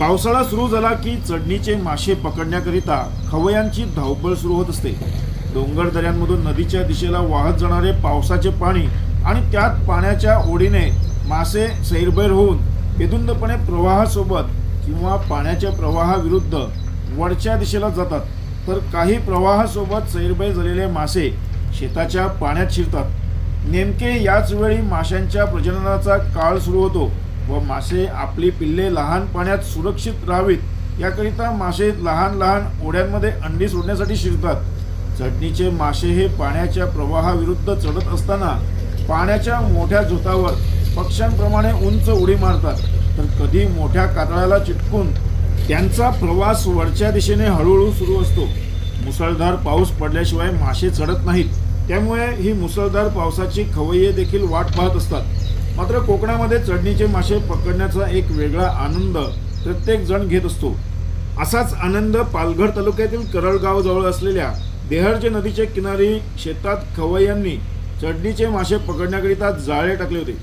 पावसाळा सुरू झाला की चढणीचे मासे पकडण्याकरिता खवयांची धावपळ सुरू होत असते. डोंगर दऱ्यांमधून नदीच्या दिशेला वाहत जाणारे पावसाचे पाणी आणि त्यात पाण्याच्या ओढीने मासे सैरभैर होऊन बेदुंदपणे प्रवाहासोबत किंवा पाण्याच्या प्रवाहाविरुद्ध वरच्या दिशेला जातात. तर काही प्रवाहासोबत सैरभैर झालेले मासे शेताच्या पाण्यात शिरतात. नेमके याच वेळी माशांच्या प्रजननाचा काळ सुरू होतो. व मासे आपली पिल्ले लहान पाण्यात सुरक्षित राहावीत याकरिता मासे लहान लहान ओढ्यांमध्ये अंडी सोडण्यासाठी शिरतात. चढणीचे मासे हे पाण्याच्या प्रवाहाविरुद्ध चढत असताना पाण्याच्या मोठ्या झोतावर पक्ष्यांप्रमाणे उंच उडी मारतात. तर कधी मोठ्या कातळाला चिटकून त्यांचा प्रवास वरच्या दिशेने हळूहळू सुरू असतो. मुसळधार पाऊस पडल्याशिवाय मासे चढत नाहीत. त्यामुळे ही मुसळधार पावसाची खवय्ये देखील वाट पाहत असतात. मात्र कोकणामध्ये चढणीचे मासे पकडण्याचा एक वेगळा आनंद प्रत्येक जण घेत असतो. असाच आनंद पालघर तालुक्यातील करळगाव जवळ असलेल्या देहरचे नदीच्या किनारी शेतात खवय्यांनी चढणीचे मासे पकडण्याकरिता जाळे टाकले होते.